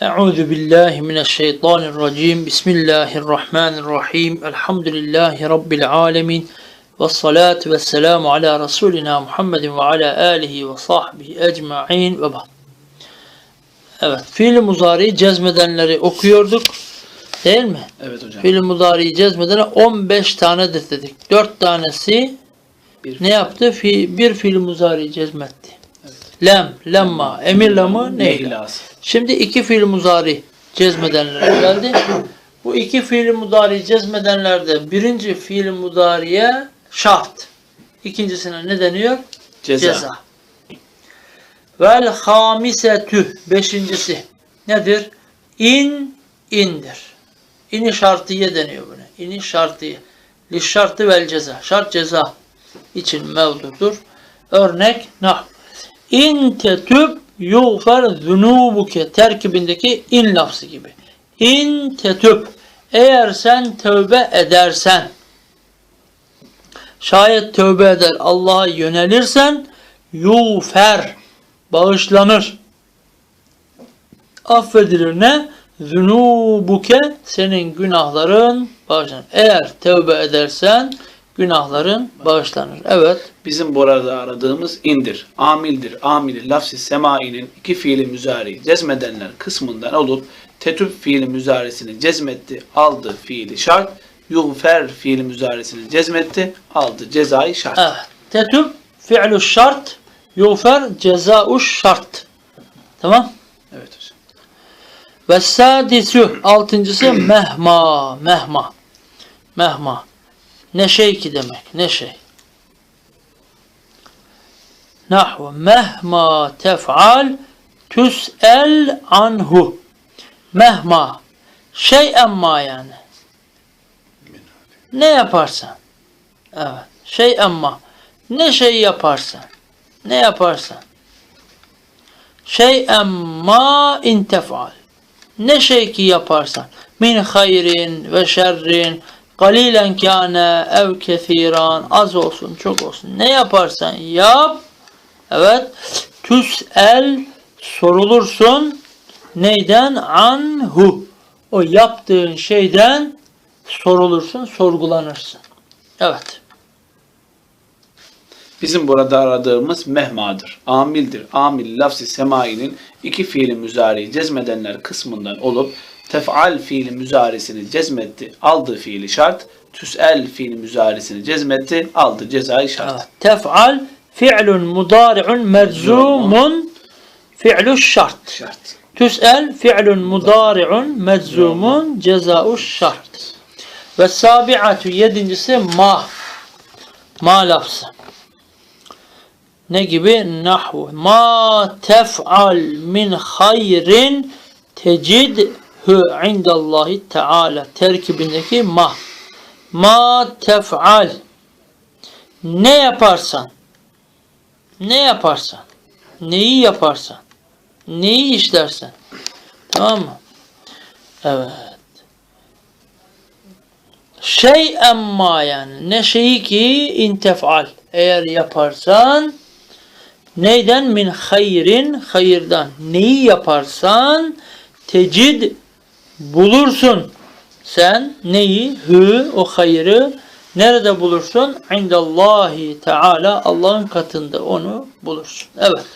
Euzu billahi mineşşeytanirracim. Bismillahirrahmanirrahim. Elhamdülillahi rabbil alamin. Ve salatu ve selamu ala Resulina Muhammedin ve ala alihi ve sahbihi ecma'in ve ba'd. Evet, fiil muzari cezmedenleri okuyorduk. Değil mi? Evet hocam. Fiil muzariyi cezmedene 15 tanedir dedik. 4 tanesi Bir- ne yaptı? Fi, bir fiil muzari cezmetti. Lem, lemma, emir lamı, neyla. Neylası. Şimdi iki fiil muzari cezmedenlere geldi. Bu iki fiil mudari cezmedenlerde birinci fiil mudariye şart. İkincisine ne deniyor? Ceza. Ceza. Vel hamisetü beşincisi nedir? İn indir. İni şartiye deniyor buna. İni şartiye. Li şartı vel ceza. Şart ceza için mevdudur. Örnek nah. İn tetüb yuğfer zunubuke terkibindeki in lafzı gibi. İn tetüb eğer sen tövbe edersen şayet tövbe eder Allah'a yönelirsen yufer bağışlanır. Affedilir ne? Zunubuke senin günahların bağışlanır. Eğer tövbe edersen günahların bağışlanır. Evet. Bizim burada aradığımız indir, amildir, amili lafsi semainin iki fiili müzari cezmedenler kısmından olup tetüp fiili müzarisini cezmetti, aldı fiili şart, yuğfer fiili müzarisini cezmetti, aldı cezayı şart. Evet. Tetüb fi'lu şart yufer ceza'u şart. Tamam. Evet hocam. Ve sadisü altıncısı mehma. Mehma. Mehma. Ne şey ki demek. Ne şey. Nahvu mehma tef'al tüs'el anhu. Mehma. Şey emma yani. Ne yaparsan. Evet. Şey emma. Ne şey yaparsan. Ne yaparsan. Şey emma in tef'al. Ne şey ki yaparsan. Min hayrin ve şerrin. Galilen kâne ev kethiran. Az olsun çok olsun. Ne yaparsan yap. Evet. Tüs'el sorulursun. Neyden? Anhu. O yaptığın şeyden sorulursun, sorgulanırsın. Evet. Bizim burada aradığımız mehmadır, amildir, amil lafsi semainin iki fiili müzari cezmedenler kısmından olup tef'al fiili müzarisini cezmetti, aldı fiili şart, tüs'el fiili müzarisini cezmetti, aldı cezayı şart. Tef'al fi'lun mudari'un merzumun fi'lu şart. Şart. Tüs'el fi'lun mudari'un meczumun ceza'u şart. Ve sabi'atu yedincisi ma. Ma lafzı. Ne gibi? Nahvu. Ma tef'al min hayrin tecidhu indallahi teala. Terkibindeki ma. Ma tef'al. Ne yaparsan. Ne yaparsan. Neyi yaparsan. Neyi işlersen. Tamam mı? Evet. Şey emma yani ne şeyi ki intefal eğer yaparsan neyden min hayrin hayırdan neyi yaparsan tecid bulursun sen neyi hü o hayırı nerede bulursun indallahi teala Allah'ın katında onu bulursun evet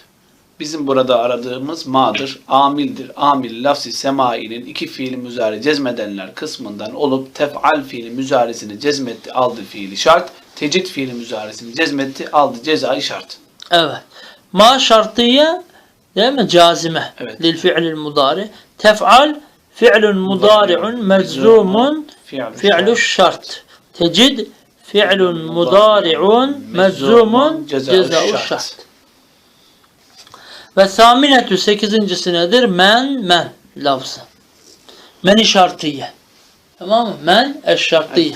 Bizim burada aradığımız ma'dır, amildir. Amil lafzi semainin iki fiili müzari cezmedenler kısmından olup tef'al fiili müzarisini cezmetti, aldı fiili şart. Tecid fiili müzarisini cezmetti, aldı cezayı şart. Evet. Ma şartiye değil mi? Cazime. Evet. Lil fi'lil mudari. Tef'al fi'lun mudari'un meczumun fi'lu şart. Tecid fi'lun mudari'un meczumun ceza'u şart. Ve saminetü sekizincisi nedir? Men, men lafzı. Meni şartiye. Tamam mı? Men eşşartiye.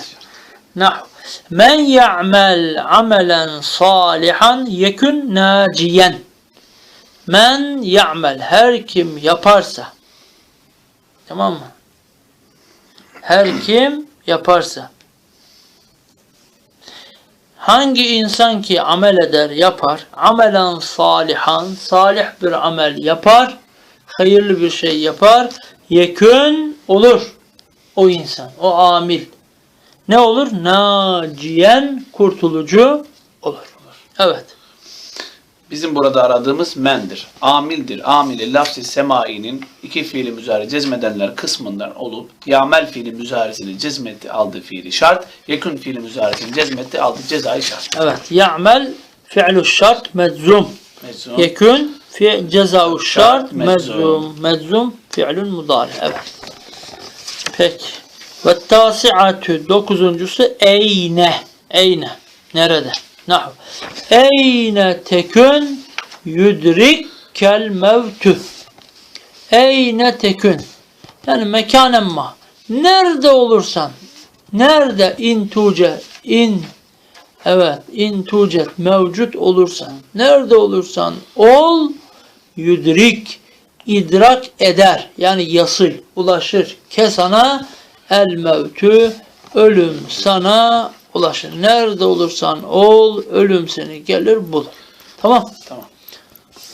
Nahu. Men ya'mel amelen salihan yekun naciyen. Men ya'mel her kim yaparsa. Tamam mı? Her kim yaparsa. Hangi insan ki amel eder, yapar, amelen salihan, salih bir amel yapar, hayırlı bir şey yapar. Yekün olur o insan, o amil. Ne olur? Naciyen kurtulucu olur. Evet. Bizim burada aradığımız mendir. Amildir. Amili lafzi semainin iki fiili müzari cezmedenler kısmından olup yamel fiili müzarisini cezmetti aldığı fiili şart. Yekun fiili müzarisini cezmetti aldığı cezai şart. Evet. Ya'mel fi'lu şart meczum. Meczum. Yekün fi ceza'u şart meczum. Meczum fi'lun mudari. Evet. Peki. Ve tasi'atü dokuzuncusu eyne. Eyne. Nerede? Nahu. Eyne tekün yudrikkel mevtü. Eyne tekün. Yani mekanen ma. Nerede olursan. Nerede in tuce in Evet, in tucet mevcut olursan, nerede olursan ol, yudrik, idrak eder. Yani yasıl, ulaşır. Kesana el mevtü, ölüm sana ulaşır. Nerede olursan ol, ölüm seni gelir bulur. Tamam. Tamam.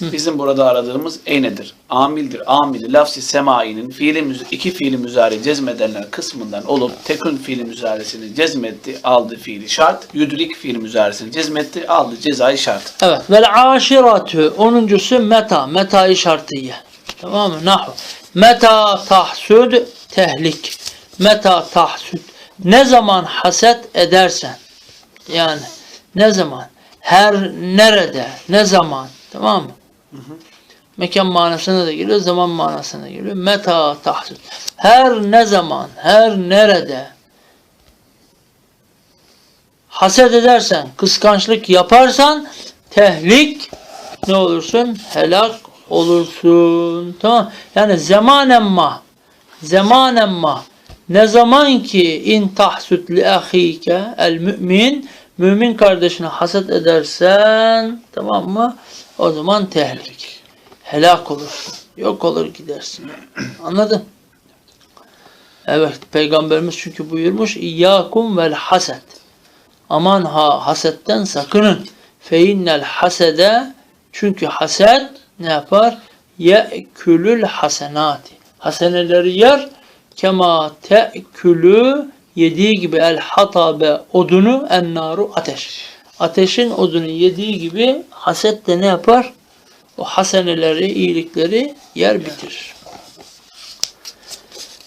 Bizim burada aradığımız eynedir. Amildir. Amili lafzi semainin fiili iki fiili müzari cezmedenler kısmından olup tekün fiili müzarisini cezmetti aldı fiili şart. Yudrik fiili müzarisini cezmetti aldı cezai şart. Evet. Vel aşiratü. Onuncusu meta. Meta-i şartiye. Tamam mı? Nahu. Meta tahsud tehlik. Meta tahsud. Ne zaman haset edersen. Yani ne zaman? Her nerede? Ne zaman? Tamam mı? Mekan manasına da geliyor, zaman manasına da geliyor. Meta tahsud. Her ne zaman, her nerede haset edersen, kıskançlık yaparsan tehlik ne olursun? Helak olursun. Tamam. Yani zamanen ma zamanen ma ne zaman ki in tahsut li ahike el mümin mümin kardeşine haset edersen tamam mı? O zaman tehlik. Helak olursun. Yok olur gidersin. Anladın? Evet. Peygamberimiz çünkü buyurmuş İyyakum vel haset. Aman ha hasetten sakının. Fe innel hasede çünkü haset ne yapar? Ye'külül hasenati. Haseneleri yer kema te'külü yediği gibi el hatabe odunu en naru ateş. Ateşin odunu yediği gibi haset de ne yapar? O haseneleri, iyilikleri yer bitirir.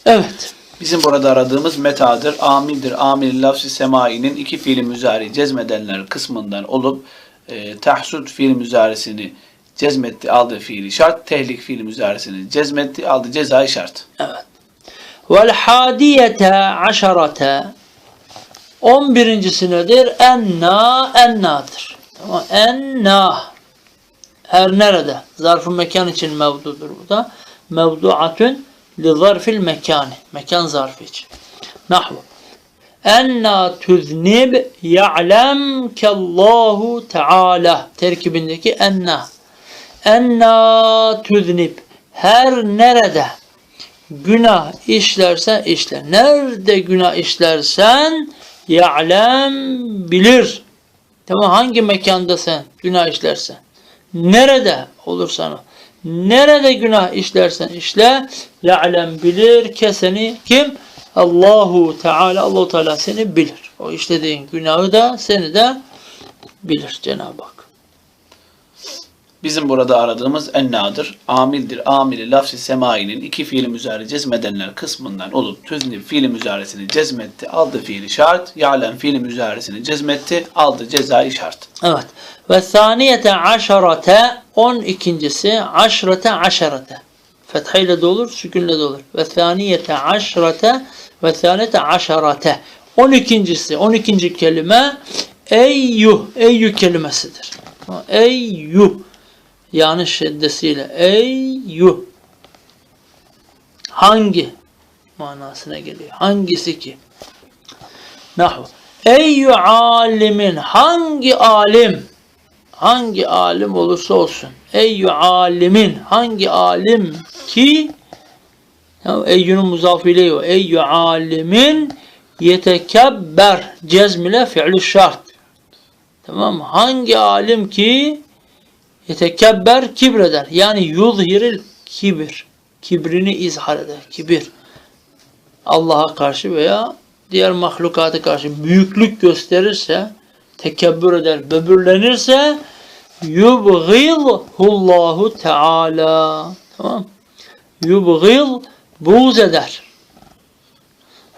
Evet. Bizim burada aradığımız metadır. Amildir. Amil lafzi semainin iki fiili müzari cezmedenler kısmından olup e, tahsud fiili müzarisini cezmetti aldığı fiili şart. Tehlik fiili müzarisini cezmetti aldığı cezai şart. Evet. Vel hadiyete aşarate on birincisi nedir? Enna ennadır. Enna her nerede? Zarf-ı mekan için mevdudur bu da. Mevduatun li zarfil mekani. Mekan zarfı için. Nahvu. Enna tüznib ya'lem kellahu teala. Terkibindeki enna. Enna tüznib. Her nerede günah işlersen işle. Nerede günah işlersen ya'lem bilir. Tamam hangi mekanda sen günah işlersen. Nerede olursan o. Nerede günah işlersen işle ya'lem bilir keseni kim? Allahu Teala Allahu Teala seni bilir. O işlediğin günahı da seni de bilir Cenab-ı Hak. Bizim burada aradığımız ennadır. Amildir. Amili lafzi semainin iki fiili müzari cezmedenler kısmından olup tüznib fiili müzarisini cezmetti. Aldı fiili şart. Ya'lem fiili müzarisini cezmetti. Aldı cezai şart. Evet. Ve saniyete aşarate on ikincisi aşrate aşarate. Fethayla da olur, sükünle de olur. Ve saniyete aşrate ve saniyete aşarate. On ikincisi, on ikinci kelime eyyuh, eyyuh kelimesidir. Eyyuh. Yani şeddesiyle. Eyyuh. Hangi manasına geliyor? Hangisi ki? Nahu. Eyyü alimin hangi alim hangi alim olursa olsun eyyü alimin hangi alim ki eyyünün muzaf ileyhi eyyü alimin yetekebber cezmile fi'lü şart tamam hangi alim ki yetekebber kibreder yani yuzhiril kibir. Kibrini izhar eder. Kibir. Allah'a karşı veya diğer mahlukata karşı büyüklük gösterirse, tekebbür eder, böbürlenirse yubghilhullahu teala. Tamam. Yubghil buğz eder.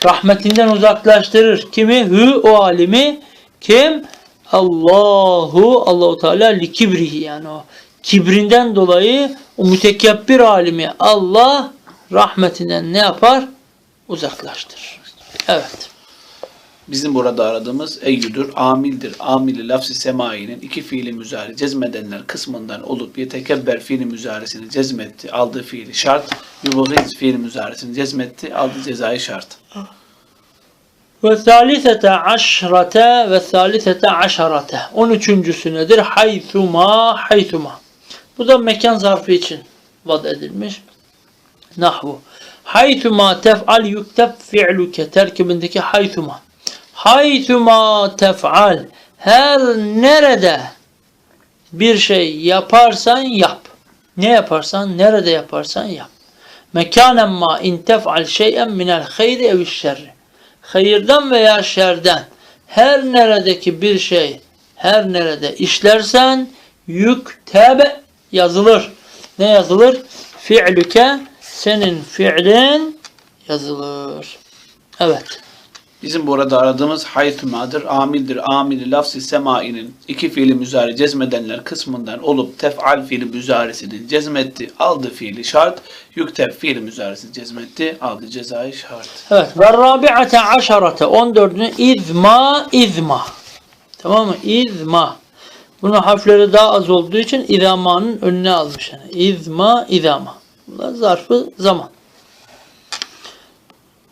Rahmetinden uzaklaştırır. Kimi? Hü o alimi. Kim? Allahu Allahu Teala li kibrihi yani o kibrinden dolayı o mütekebbir alimi Allah rahmetinden ne yapar? Uzaklaştırır. Evet. Bizim burada aradığımız eyyüdür, amildir. Amili lafzi semainin iki fiili müzari cezmedenler kısmından olup yetekebber fiili müzarisini cezmetti. Aldığı fiili şart. Yubghiz fiili müzarisini cezmetti. Aldığı cezai şart. Ve salisete aşrate ve salisete aşarate. On üçüncüsü nedir? Haythuma haythuma. Bu da mekan zarfı için vad edilmiş. Nahvu. Haythuma tef'al yukteb fi'luke terkibindeki haythuma. Haythuma tef'al her nerede bir şey yaparsan yap. Ne yaparsan, nerede yaparsan yap. Mekanen ma in tef'al şey'en minel hayri eviş şerri. Hayırdan veya şerden her neredeki bir şey her nerede işlersen yüktebe yazılır. Ne yazılır? Fi'lüke senin fiilin yazılır. Evet. Bizim burada aradığımız haythumadır, amildir. Amili lafzi semainin iki fiili müzari cezmedenler kısmından olup tef'al fiili müzarisini cezmetti. Aldı fiili şart. Yükteb fiili müzarisini cezmetti. Aldı cezai şart. Evet. Ve rabi'ate aşarate 14'ünü izma izma. Tamam mı? İzma. Bunun harfleri daha az olduğu için idamanın önüne almış. Yani. İzma idama. Bunlar zarfı zaman.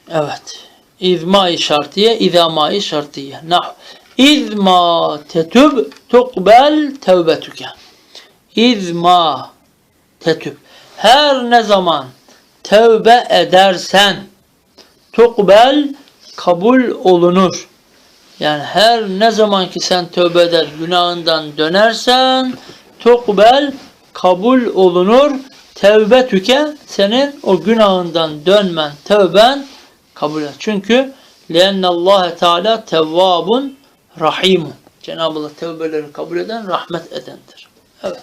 Evet. İzma-i şartiye, idama-i şartiye. Nah. İzma tetüb tukbel tevbetüke. İzma tetüb. Her ne zaman tevbe edersen tukbel kabul olunur. Yani her ne zaman ki sen tövbe eder günahından dönersen tukbel kabul olunur. Tevbe tüke senin o günahından dönmen, tövben kabul et. Çünkü لِأَنَّ اللّٰهَ Teala tevvabun rahimun. Cenab-ı Allah tövbeleri kabul eden, rahmet edendir. Evet.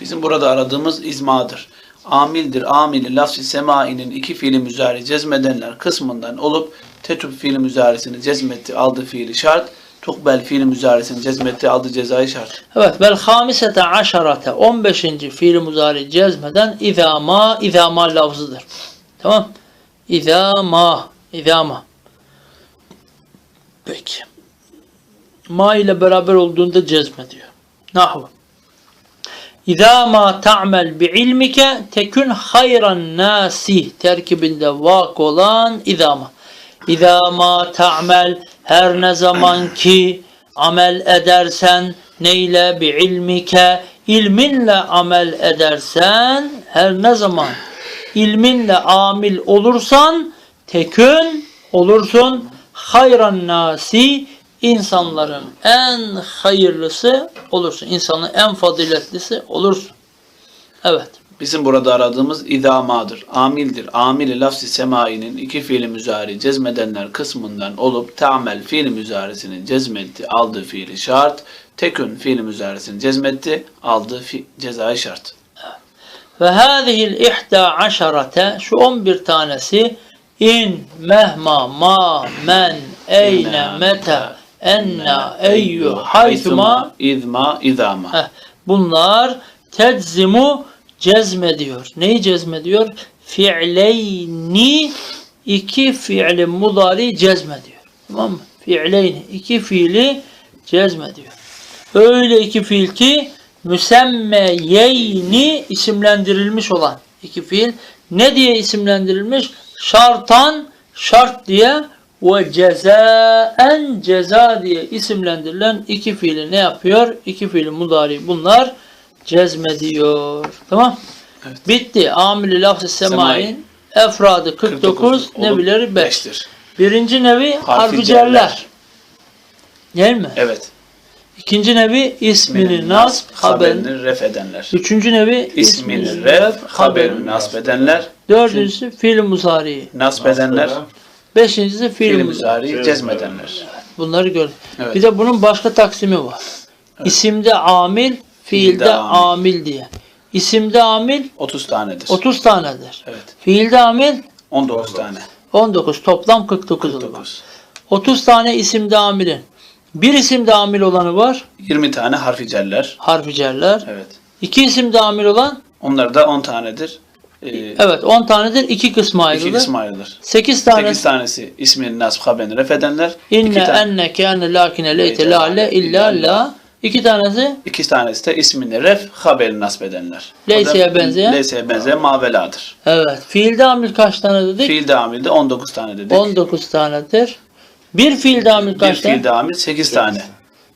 Bizim burada aradığımız izmadır. Amildir. Amili lafzi semainin iki fiili müzari cezmedenler kısmından olup tetüb fiili müzarisini cezmetti. Aldı fiili şart. Tukbel fiili müzarisini cezmetti. Aldı cezai şart. Evet. Vel hamisete aşarate 15. fiil muzari cezmeden izama izama lafzıdır. Tamam. İzama izama. Peki. Ma ile beraber olduğunda cezme diyor. Nahvu. İzâ ma ta'mel bi ilmike tekün hayran nasi terkibinde vak olan idama. İzâ ma ta'mel her ne zaman ki amel edersen neyle bi ilmike ilminle amel edersen her ne zaman ilminle amil olursan tekün olursun hayran nasi insanların en hayırlısı olursun. İnsanın en faziletlisi olursun. Evet. Bizim burada aradığımız idamadır. Amildir. Amili lafzi semainin iki fiili müzari cezmedenler kısmından olup ta'mel fiili müzarisini cezmetti. Aldığı fiili şart. Tekün fiili müzarisini cezmetti. Aldığı fi cezai şart. Ve hâzihil ihda aşarate şu 11 tanesi in, mehma, ma, men, eyne, mete, enna, eyyü, haythuma izma, idama. Heh, bunlar teczimu cezmediyor. Neyi cezmediyor? Fi'leyni iki fiili mudari cezmediyor. Tamam mı? Fi'leyni iki fiili cezmediyor. Öyle iki fiil ki müsemmeyeyni isimlendirilmiş olan iki fiil ne diye isimlendirilmiş? Şartan şart diye ve cezaen ceza diye isimlendirilen iki fiili ne yapıyor? İki fiili mudari bunlar cezmediyor. Tamam? Evet. Bitti. Amili lafz-ı semain efradı 49, olup nevileri 5. beştir. Birinci nevi harfi cerler. Değil mi? Evet. İkinci nevi ismini nasb haberini. ref edenler. Üçüncü nevi İsmini ref, haberini nasb edenler. Dördüncüsü fiil muzari. Nasb edenler. Beşincisi fiil muzari. cezmedenler. Bunları gör. Evet. Bir de bunun başka taksimi var. İsimde amil, fiilde Fiilde amil. amil diye. İsimde amil 30 tanedir. 30 tanedir. Evet. Fiilde amil 19 tane. 19. Toplam 49 olur. 49. 30 tane isimde amilin. Bir isimde amil olanı var. 20 tane harfi celler. Harfi cerler. Evet. İki isimde amil olan Onlar da 10 tanedir. Ee, evet 10 tanedir. iki kısma ayrılır. iki kısma ayrılır. 8 tane 8 tanesi ismini nasb haberini ref edenler. inne enne kâne lâkine leyte lâle illa la. İki tanesi iki tanesi de ismini ref haberini nasb edenler. Leyse'ye benzeyen? Leyse'ye benzeyen maveladır. evet. Fiilde amil kaç tane dedik? Fiil amilde 19 tane dedik. 19 tanedir. Bir fiilde amil bir kaç tane? fiil amil 8 tane.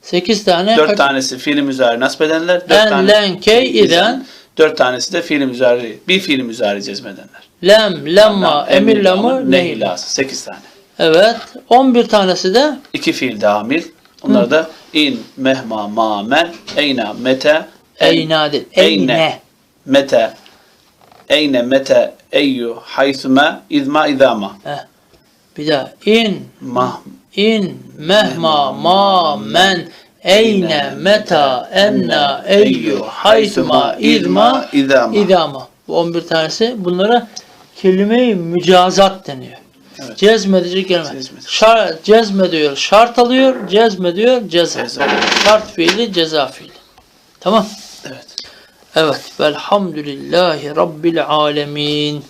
8 tane. 4 kaç- tanesi fiil müzari nasb edenler. 4 En, len, key, iden. 4 tanesi de fiil müzari, bir fiil müzari cezmedenler. Lem, lemma, emir lamı, nehil. nehilası. 8 tane. Evet. 11 tanesi de İki fiil de amil. Onlar da in, mehma, ma, men, eyna, mete, en- eynadir. Eyne. Eyne. mete, eyne, mete, eyyu, haythume, izma, izama. Bir daha. İn, Mah, in, mehma, ma, men, eyne, meta, enna, eyyü, haytuma, idma, idama. idama. Bu 11 tanesi. Bunlara kelime-i mücazat deniyor. Evet. Cezmedici kelime. Cezmedici. Şar, cezmediyor, şart alıyor, cezmediyor, ceza. Ceza. Şart fiili, ceza fiili. Tamam. Evet. Evet. Velhamdülillahi Rabbil alemin.